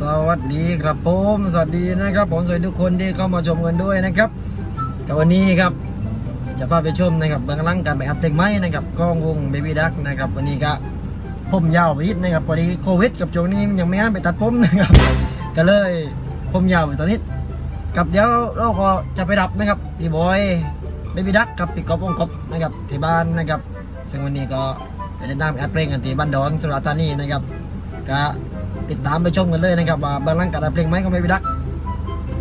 สวัสดีครับผมสวัสดีนะครับ ผมสวัสดีทุกคนที่เข้ามาชมกันด้วยนะครับกับวันนี้ครับจะพาไปชมนะครับบื้องลังการไปอัพเพลงไม้นะครับกล้องวงเบบี้ดักนะครับวันนี้ก็ผมยาวไปนิดนะครับพอดีโควิดกับช่วงนี้ยังไม่ห้ามไปตัดผมนะครับก็เลยผมยาวไปตอนนิดกับเดี๋ยวเราก็จะไปรับนะครับพี่บอยเบบี้ดักกับพี่กอบวงกบนะครับที่บ้านนะครับซึ่งวันนี้ก็จะได้นำอัดเพลงกันที่บ้านดอนสุราษฎร์ธานีนะครับ ก็ติดตามไปชมกันเลยนะครับว่าเบื้องหลังการอัดเพลงไม้ของเบบี้ดัก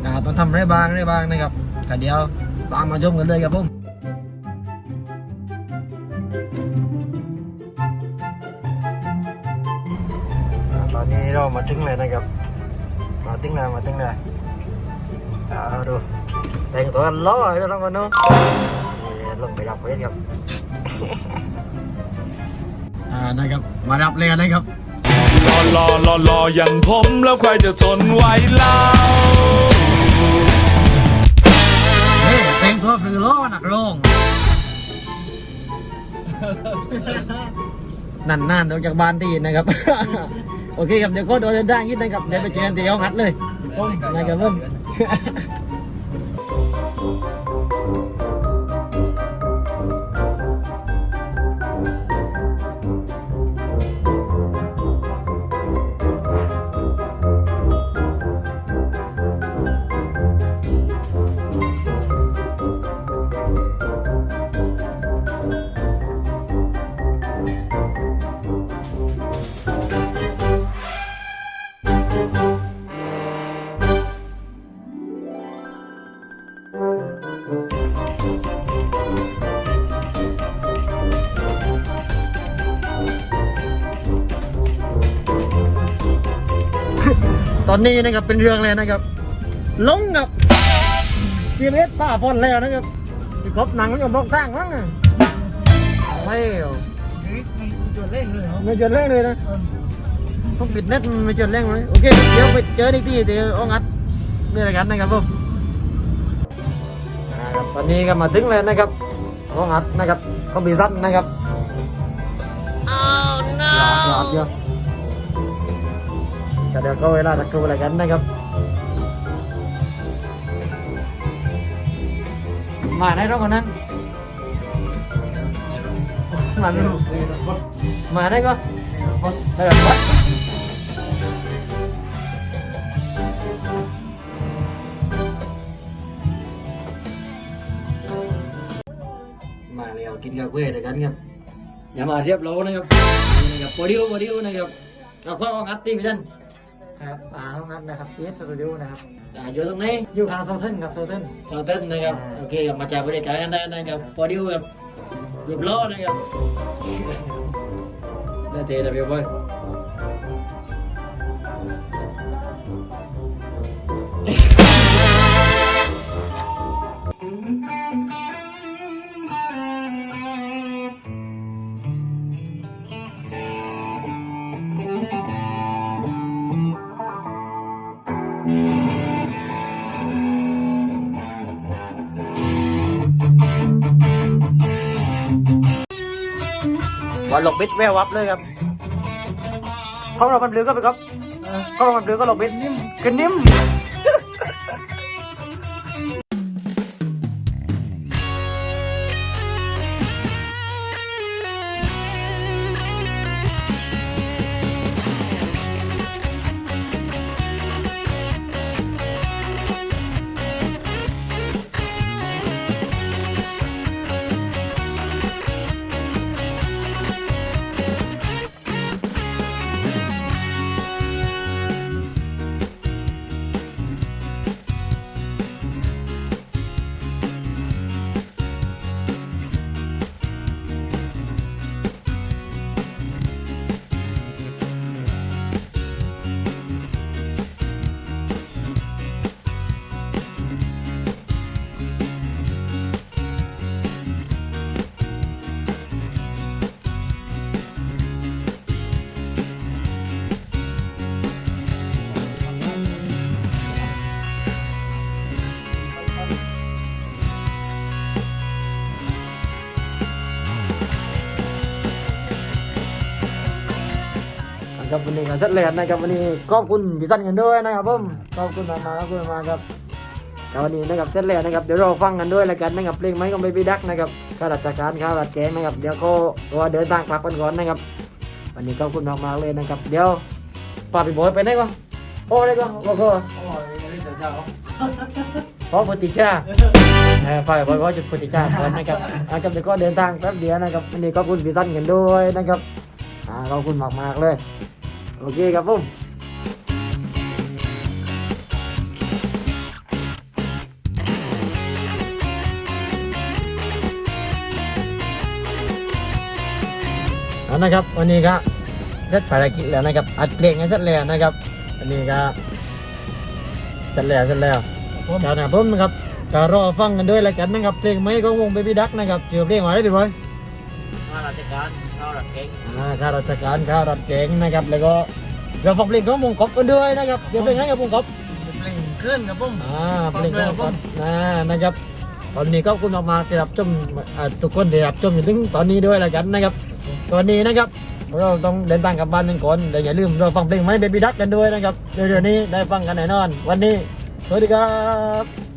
อ่าต้องทำอะไรบ้างอะไรบ้างนะครับก็เดี๋ยวตามมาชมกันเลยครับผมอ่าตอนนี้เรามาถึงเลยนะครับ มาถึงแล้วมาถึงแล้วเอาดูแต่งตัวล้อให้เรากันเนาะนี่ลงไปรับเวทครับ อ่านะครับ มารับเลยนะครับ รอรอรอรออย่างผมแล้วใครจะทนไหวเล่าเฮ้ยแต่งตัวคือล้อหนักโรงนั่นนั่นออกจากบ้านตีนนะครับ โอเคครับเดี๋ยวก็โดนเดินทางนิดนะครับเดี๋ยวไปเจอกันที่ห้องหัดเลยผมนะครับผม ตอนนี้นะครับเป็นเรื่องเลยนะครับลงกับจีเอสป้าพ่นแล้วนะครับพี่ครบหนังมันก็บอกทางมั้งอะไม่เอาจนเล่งเลยเหรอไม่จนแรงเลยนะต้องปิดเน็ตมันไม่จนแรงเลยโอเคเดี๋ยวไปเจออีกที่เดี๋ยวเอางัดนี่แหละกันนะครับผมอ่าครับตอนนี้ก็มาถึงเลยนะครับเอางัดนะครับก็มีสั้นนะครับ oh no หลาดเยอะ ก็เดี๋ยวก็เวลาตะกครูอะไรกันนะครับ มาได้รอบคนนั้นมาไม่รู้มาได้ก็ได้แบบวัดมาแล้วกินกาแฟด้วยกันครับอย่ามาเรียบร้อยนะครับนี่นะครับโปรดิวโปรดิวนะครับกับข้าวอัดตีไปท่าน ครับอ่าห้องนัดนะครับซีสตูดิโอนะครับอ่าอยู่ตรงนี้อยู่ทางโซเทนครับโซเทนเราเต้นนะครับโอเคกับมาจากบริการกันได้นะครับโปรดิวกับรูปล้อนะครับได้เทนะพี่บอยวัน หลบบิดแวววับเลยครับเขาเรามันเบลือก็ไปครับเขาเรามันเบลือก็หลบบิดนิ่มขึ้นนิ่ม ครับวันนี้ก็เสร็จแล้วนะครับวันนี้ขอบคุณพี่สันกันด้วยนะครับผมขอบคุณมากๆขอบคุณมากครับแต่วันนี้นะครับเสร็จแล้วนะครับเดี๋ยวเราฟังกันด้วยแล้วกันนะครับเพลงไม้ของเบบี้ดักนะครับข้าราชการข้าราชแกงนะครับเดี๋ยวก็ตัวเดินทางพักกันก่อนนะครับ วันนี้ขอบคุณมากๆเลยนะครับ เดี๋ยวป้าพี่บอยไปไหนก่อนโอ้ได้ก็โอ้ยไม่ได้เจอเจ้าขอปฏิชาเออป้าพี่บอยก็จุดปฏิชาก่อนนะครับอาจจะเดี๋ยวก็เดินทางแป๊บเดียวนะครับวันนี้ขอบคุณพี่สั้นกันด้วยนะครับขอบคุณมากๆเลย โอเคครับผมเอานะครับ วันนี้ก็เสร็จภารกิจแล้วนะครับ อัดเพลงให้เสร็จแล้วนะครับวันนี้ก็เสร็จแล้วเสร็จแล้วเจ้าหน้าผมนะครับก็รอฟังกันด้วยแล้วกันนะครับ เพลงไม่ของวงเบบี้ดักนะครับเจอเพลงมาได้พี่บอย ข้าราชการข้าราชเก่งอ่าข้าราชการข้าราชเก่งนะครับ แล้วก็เราฟังเพลงของวงกบกันด้วยนะครับเดี๋ยวเพลงให้กับวงกบเพลงขึ้นครับผมอ่าเพลงของวงกบนะนะครับ ตอนนี้ก็ขอบคุณมากๆที่รับชมอ่าทุกคนที่รับชมจนถึงตอนนี้ด้วยแล้วกันนะครับ ตอนนี้นะครับเราต้องเดินทางกลับบ้านกันก่อนแต่อย่าลืมเราฟังเพลงไม้เบบี้ดักกันด้วยนะครับเดี๋ยวๆนี้ได้ฟังกันแน่นอน วันนี้สวัสดีครับ